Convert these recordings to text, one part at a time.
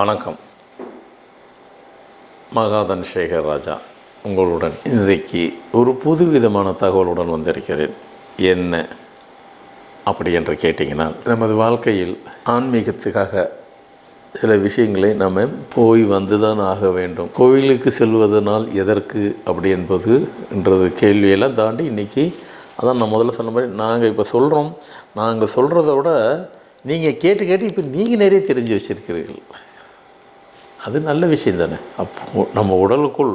வணக்கம். மகாதன் சேகர் ராஜா உங்களுடன் இன்றைக்கு ஒரு புதுவிதமான தகவலுடன் வந்திருக்கிறேன். என்ன அப்படி என்று கேட்டிங்கன்னா நமது வாழ்க்கையில் ஆன்மீகத்துக்காக சில விஷயங்களை நம்ம போய் வந்து தான் ஆக வேண்டும். கோவிலுக்கு செல்வதனால் எதற்கு அப்படி என்பது என்றது கேள்வியெல்லாம் தாண்டி இன்றைக்கி அதான் நான் முதல்ல சொன்ன மாதிரி நாங்கள் இப்போ சொல்கிறோம் நாங்கள் சொல்கிறத விட நீங்கள் கேட்டு கேட்டு இப்போ நீங்கள் நிறைய தெரிஞ்சு வச்சுருக்கிறீர்கள். அது நல்ல விஷயம் தானே? அப்போ நம்ம உடலுக்குள்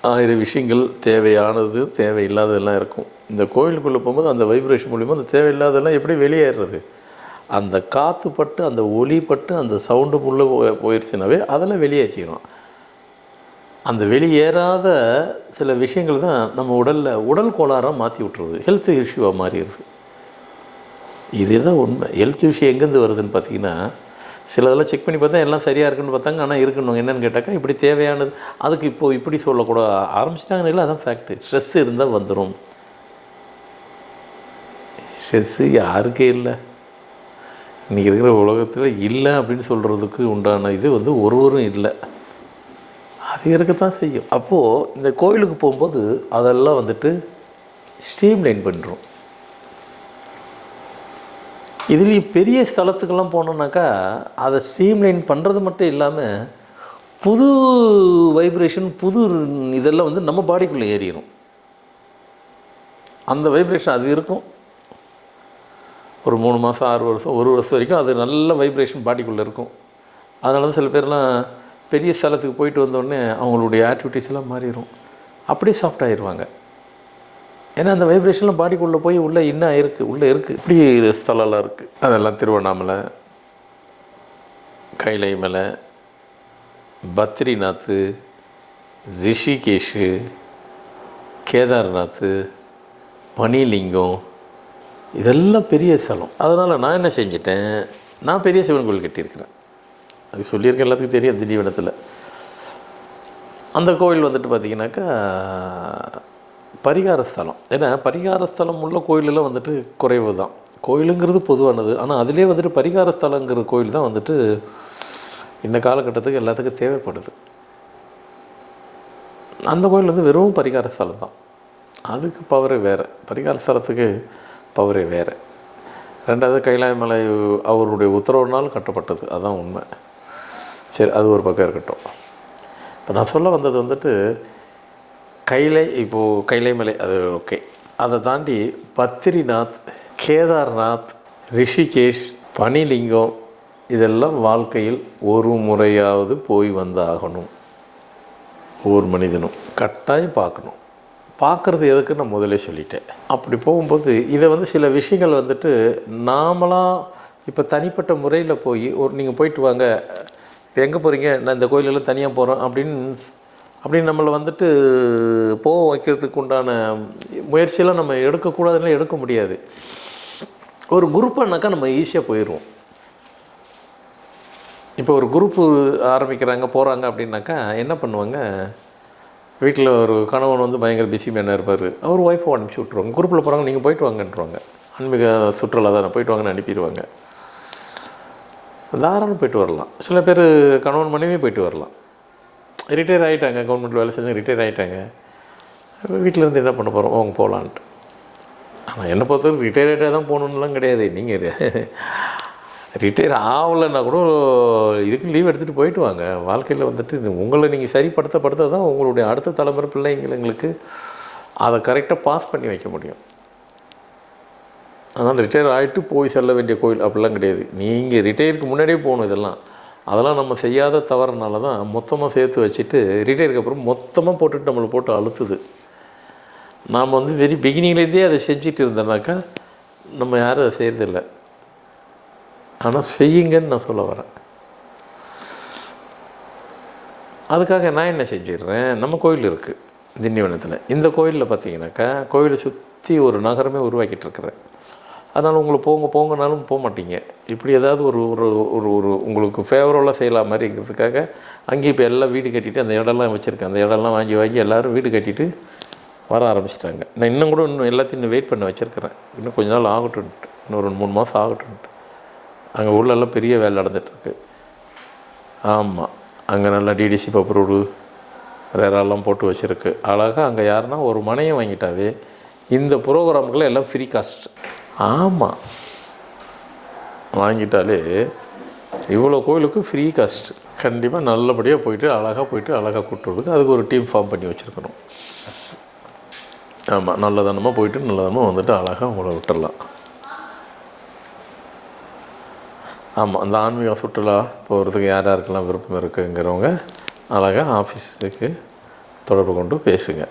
ஆயிரம் விஷயங்கள் தேவையானது தேவையில்லாததெல்லாம் இருக்கும். இந்த கோயிலுக்குள்ளே போகும்போது அந்த வைப்ரேஷன் மூலிமா அந்த தேவையில்லாததெல்லாம் எப்படி வெளியேறது? அந்த காற்று பட்டு அந்த ஒளி பட்டு அந்த சவுண்டு உள்ளே போயிடுச்சுனாவே அதெல்லாம் வெளியேற்றிடும் அந்த வெளியேறாத சில விஷயங்கள் தான் நம்ம உடலில் உடல் கோளாறாக மாற்றி விட்டுருது. ஹெல்த் இஷ்யூவாக மாறிடுது. இதுதான் உண்மை. ஹெல்த் இஷ்யூ எங்கேருந்து வருதுன்னு பார்த்தீங்கன்னா சிலதெல்லாம் செக் பண்ணி பார்த்தா எல்லாம் சரியாக இருக்குன்னு பார்த்தாங்க. ஆனால் இருக்கணும் என்னென்னு கேட்டாக்கா இப்படி தேவையானது. அதுக்கு இப்போது இப்படி சொல்லக்கூட ஆரம்பிச்சிட்டாங்கன்னு இல்லை அதான் ஃபேக்ட்டு ஸ்ட்ரெஸ் இருந்தால் வந்துடும் ஸ்ட்ரெஸ்ஸு யாருக்கே இல்லை. இன்றைக்கி இருக்கிற உலகத்தில் இல்லை அப்படின்னு சொல்கிறதுக்கு உண்டான இது வந்து ஒருவரும் இல்லை. அது இருக்கத்தான் செய்யும். அப்போது இந்த கோயிலுக்கு போகும்போது அதெல்லாம் வந்துட்டு ஸ்ட்ரீம்லைன் பண்ணுறோம் இதுலேயும் பெரிய ஸ்தலத்துக்கெல்லாம் போனோன்னாக்கா அதை ஸ்ட்ரீம்லைன் பண்ணுறது மட்டும் இல்லாமல் புது வைப்ரேஷன் புது இதெல்லாம் வந்து நம்ம பாடிக்குள்ளே ஏறிடும் அந்த வைப்ரேஷன் அது இருக்கும். ஒரு மூணு மாதம் ஆறு வருஷம் ஒரு வருஷம் வரைக்கும் அது நல்ல வைப்ரேஷன் பாடிக்குள்ளே இருக்கும். அதனால தான் சில பேர்லாம் பெரிய ஸ்தலத்துக்கு போயிட்டு வந்தோடனே அவங்களுடைய ஆக்டிவிட்டீஸ் எல்லாம் மாறிடும் அப்படியே சாஃப்ட் ஆயிடுவாங்க. ஏன்னா அந்த வைப்ரேஷன்லாம் பாடிக்குள்ளே போய் உள்ளே இன்னும் இருக்குது உள்ளே இருக்குது இப்படி ஸ்தலம்லாம் இருக்குது அதெல்லாம் திருவண்ணாமலை கைலை மலை பத்ரிநாத்து ரிஷிகேஷு கேதார்நாத்து பனிலிங்கம் இதெல்லாம் பெரிய ஸ்தலம். அதனால் நான் என்ன செஞ்சிட்டேன் நான் பெரிய சிவன் கோயில் கட்டியிருக்கிறேன். அது சொல்லியிருக்கேன் எல்லாத்துக்கும் தெரியும் திண்டிவனத்தில் அந்த கோயில் வந்துட்டு பார்த்திங்கனாக்கா பரிகார ஸ்தலம் ஏன்னா பரிகார ஸ்தலம் உள்ள கோயிலெல்லாம் வந்துட்டு குறைவு தான் கோயிலுங்கிறது பொதுவானது. ஆனால் அதிலே வந்துட்டு பரிகார ஸ்தலங்கிற கோயில் தான் வந்துட்டு இந்த காலகட்டத்துக்கு எல்லாத்துக்கும் தேவைப்படுது. அந்த கோயில் வந்து வெறும் பரிகார ஸ்தலம் தான். அதுக்கு பவரே வேறு. பரிகார ஸ்தலத்துக்கு பவரே வேறு. ரெண்டாவது கைலாய மலை அவருடைய உத்தரவுனால் கட்டப்பட்டது. அதுதான் உண்மை. சரி அது ஒரு பக்கம் இருக்கட்டும். இப்போ நான் சொல்ல வந்தது வந்துட்டு கைலை இப்போது கைலைமலை அது ஓகே அதை தாண்டி பத்ரிநாத் கேதார்நாத் ரிஷிகேஷ் பனிலிங்கம் இதெல்லாம் வாழ்க்கையில் ஒரு முறையாவது போய் வந்தாகணும். ஒவ்வொரு மனிதனும். கட்டாயம் பார்க்கணும். பார்க்குறது எதுக்கு நான் முதலே சொல்லிட்டேன். அப்படி போகும்போது இதை வந்து சில விஷயங்கள் வந்துட்டு நாமளாக இப்போ தனிப்பட்ட முறையில் போய் ஒரு நீங்கள் போயிட்டு வாங்க எங்கே போகிறீங்க நான் இந்த கோயிலெல்லாம் தனியாக போகிறோம் அப்படின்னு அப்படின்னு நம்மளை வந்துட்டு போக வைக்கிறதுக்கு உண்டான முயற்சியெல்லாம் நம்ம எடுக்கக்கூடாதுன்னா எடுக்க முடியாது. ஒரு குரூப்புனாக்கா நம்ம ஈஸியாக போயிடுவோம். இப்போ ஒரு குரூப்பு ஆரம்பிக்கிறாங்க போகிறாங்க அப்படின்னாக்கா என்ன பண்ணுவாங்க? வீட்டில் ஒரு கணவன் வந்து பயங்கர பிஸி மேனாக இருப்பார். அவர் ஒய்ஃபை அனுப்பிச்சி விட்ருவாங்க குரூப்பில் போகிறாங்க நீங்கள் போயிட்டு வாங்கன்றுவாங்க. ஆன்மீக சுற்றுலா தானே போயிட்டு வாங்கன்னு அனுப்பிடுவாங்க. தாராளம் போயிட்டு வரலாம். சில பேர் கணவன் மனைவி போயிட்டு வரலாம். ரிட்டையர் ஆகிட்டாங்க கவர்மெண்ட் வேலை செஞ்சு ரிட்டையர் ஆகிட்டாங்க வீட்டிலேருந்து என்ன பண்ண போகிறோம் அவங்க போகலான்ட்டு ஆனால் என்னை பொறுத்தவரைக்கும் ரிட்டையர் ஆகிட்டே தான் போகணுன்னுலாம் கிடையாது. நீங்கள் ரிட்டையர் ஆகலைன்னா கூட இதுக்கு லீவ் எடுத்துகிட்டு போயிட்டு வாங்க. வாழ்க்கையில் வந்துட்டு உங்களை நீங்கள் சரிப்படுத்த படுத்த தான் உங்களுடைய அடுத்த தலைமுறை பிள்ளைங்களுக்கு அதை கரெக்டாக பாஸ் பண்ணி வைக்க முடியும். அதனால் ரிட்டையர் ஆகிட்டு போய் செல்ல வேண்டிய கோயில் அப்படிலாம் கிடையாது. நீங்கள் ரிட்டையருக்கு முன்னாடியே போகணும் இதெல்லாம். அதெல்லாம் நம்ம செய்யாத தவறுனால தான் மொத்தமாக சேர்த்து வச்சுட்டு ரிட்டையருக்கு அப்புறம் மொத்தமாக போட்டுட்டு நம்மளை போட்டு அழுத்துது. நாம் வந்து வெரி பிகினிங்லேருந்தே அதை செஞ்சுட்டு இருந்தோம்னாக்கா நம்ம யாரும் அதை செய்கிறதில்ல ஆனால் செய்யுங்கன்னு நான் சொல்ல வரேன். அதுக்காக நான் என்ன செஞ்சிடுறேன்? நம்ம கோயில் இருக்குது திண்டிவனத்தில். இந்த கோயிலில் பார்த்தீங்கன்னாக்கா கோயிலை சுற்றி ஒரு நகரமே உருவாக்கிட்டு இருக்கிறேன் அதனால் உங்களை போங்க போங்கனாலும் போக மாட்டீங்க இப்படி ஏதாவது ஒரு ஒரு ஒரு ஒரு உங்களுக்கு ஃபேவரபுளாக செய்யலாம் மாதிரிங்கிறதுக்காக அங்கேயும் இப்போ எல்லாம் வீடு கட்டிட்டு அந்த இடம்லாம் வச்சுருக்கேன். அந்த இடம்லாம் வாங்கி வாங்கி எல்லோரும் வீடு கட்டிட்டு வர ஆரம்பிச்சிட்டாங்க. நான் இன்னும் கூட இன்னும் எல்லாத்தையும் இன்னும் வெயிட் பண்ண வச்சுருக்கிறேன். இன்னும் கொஞ்ச நாள் ஆகட்டும். இன்னும் ஒரு ரெண்டு மூணு மாதம் ஆகட்டும்ன்ட்டு அங்கே உள்ளெல்லாம் பெரிய வேலை நடந்துகிட்ருக்கு ஆமாம் அங்கே நல்லா டிடிசி பப்ரூடு வேறெல்லாம் போட்டு வச்சுருக்கு. அழகாக அங்கே யாருன்னா ஒரு மனையை வாங்கிட்டாவே இந்த ப்ரோக்ராம்கள் எல்லாம் ஃப்ரீ காஸ்ட் ஆமாம் வாங்கிட்டாலே இவ்வளோ கோயிலுக்கு ஃப்ரீ காஸ்ட் கண்டிப்பாக நல்லபடியாக போயிட்டு அழகாக போயிட்டு அழகாக கூட்டுறதுக்கு அதுக்கு ஒரு டீம் ஃபார்ம் பண்ணி வச்சுருக்கணும். ஆமாம் நல்லதனமாக போயிட்டு நல்லதனமாக வந்துட்டு அழகாக உங்களை விட்டுடலாம் ஆமாம் அந்த ஆன்மீக சுற்றுலா போகிறதுக்கு யார் யாருக்கெல்லாம் விருப்பம் இருக்குங்கிறவங்க அழகாக ஆஃபீஸுக்கு தொடர்பு கொண்டு பேசுங்க.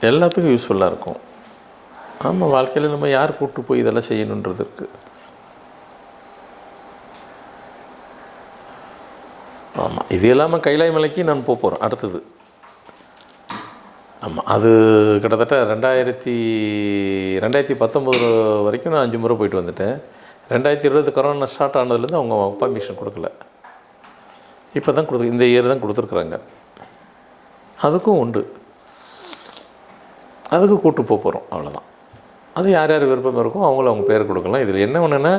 எல்லாத்துக்கும் யூஸ்ஃபுல்லாக இருக்கும். ஆமாம் வாழ்க்கையில் நம்ம யார் கூப்பிட்டு போய் இதெல்லாம் செய்யணுன்றது இருக்குது ஆமாம் இது இல்லாமல் கைலாய் மலைக்கு நான் போக போகிறோம் அடுத்தது. ஆமாம் அது கிட்டத்தட்ட ரெண்டாயிரத்தி ரெண்டாயிரத்தி பத்தொம்போது வரைக்கும் நான் அஞ்சு முறை போயிட்டு வந்துட்டேன். ரெண்டாயிரத்தி இருபது கொரோனா ஸ்டார்ட் ஆனதுலேருந்து அவங்க பர்மிஷன் கொடுக்கல. இப்போ தான் கொடுத்து இந்த இயர் தான் கொடுத்துருக்குறாங்க. அதுக்கும் உண்டு. அதுக்கு கூட்டு போக போகிறோம் அவ்வளோதான் அது யார் யார் விருப்பம் இருக்கோ அவங்கள அவங்க பேர் கொடுக்கலாம். இதில் என்ன ஒன்றுன்னா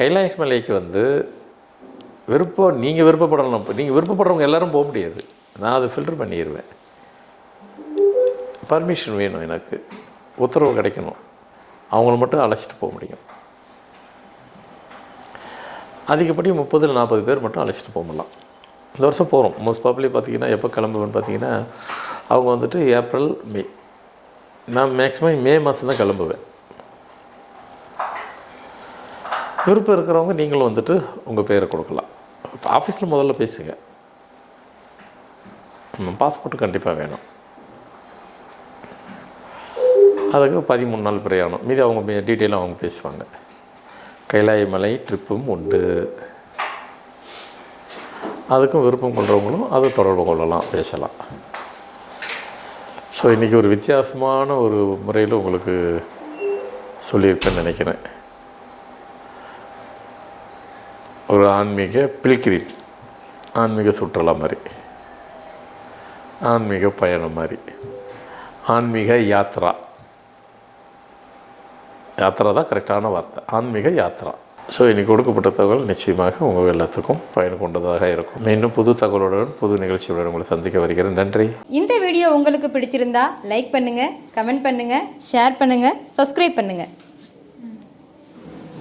கைலாஷ் மலைக்கு வந்து விருப்பம் நீங்கள் விருப்பப்படலாம் இப்போ நீங்கள் விருப்பப்படுறவங்க எல்லாரும் போக முடியாது. நான் அதை ஃபில்டர் பண்ணிடுவேன் பர்மிஷன் வேணும் எனக்கு. உத்தரவு கிடைக்கணும். அவங்கள மட்டும் அழைச்சிட்டு போக முடியும். அதிகப்படி முப்பதில் நாற்பது பேர் மட்டும் அழைச்சிட்டு போக முடியலாம். இந்த வருஷம் போகிறோம் மோஸ்ட் ப்ராப்ளி பார்த்தீங்கன்னா எப்போ கிளம்புவேன்னு பார்த்தீங்கன்னா அவங்க வந்துட்டு ஏப்ரல் மே. நான் மேக்ஸிமம் மே மாதம் தான் கிளம்புவேன் விருப்பம் இருக்கிறவங்க நீங்களும் வந்துட்டு உங்கள் பேரை கொடுக்கலாம். இப்போ ஆஃபீஸில் முதல்ல பேசுங்க. பாஸ்போர்ட் கண்டிப்பாக வேணும். அதுக்கு பதிமூணு நாள் பிரயாணம். மீதி அவங்க டீட்டெயிலாக அவங்க பேசுவாங்க. கைலாய மலை ட்ரிப்பும் உண்டு. அதுக்கும் விருப்பம் கொண்டவங்களும் அது தொடர்பு கொள்ளலாம் பேசலாம். ஸோ இன்றைக்கி ஒரு வித்தியாசமான ஒரு முறையில் உங்களுக்கு சொல்லியிருப்பேன்னு நினைக்கிறேன். ஒரு ஆன்மீக பில்கிரிம்ஸ் ஆன்மீக சுற்றுலா மாதிரி ஆன்மீக பயணம் மாதிரி ஆன்மீக யாத்ரா. யாத்ரா தான் கரெக்டான வார்த்தை. ஆன்மீக யாத்ரா. ஸோ இன்றைக்கி கொடுக்கப்பட்ட தகவல் நிச்சயமாக உங்கள் எல்லாத்துக்கும் பயன் கொண்டதாக இருக்கும். மீண்டும் புது தகவலுடன் புது நிகழ்ச்சியுடன் உங்களை சந்திக்க வருகிறேன். நன்றி. இந்த வீடியோ உங்களுக்கு பிடிச்சிருந்தா லைக் பண்ணுங்கள் கமெண்ட் பண்ணுங்கள் ஷேர் பண்ணுங்கள் சப்ஸ்கிரைப் பண்ணுங்கள்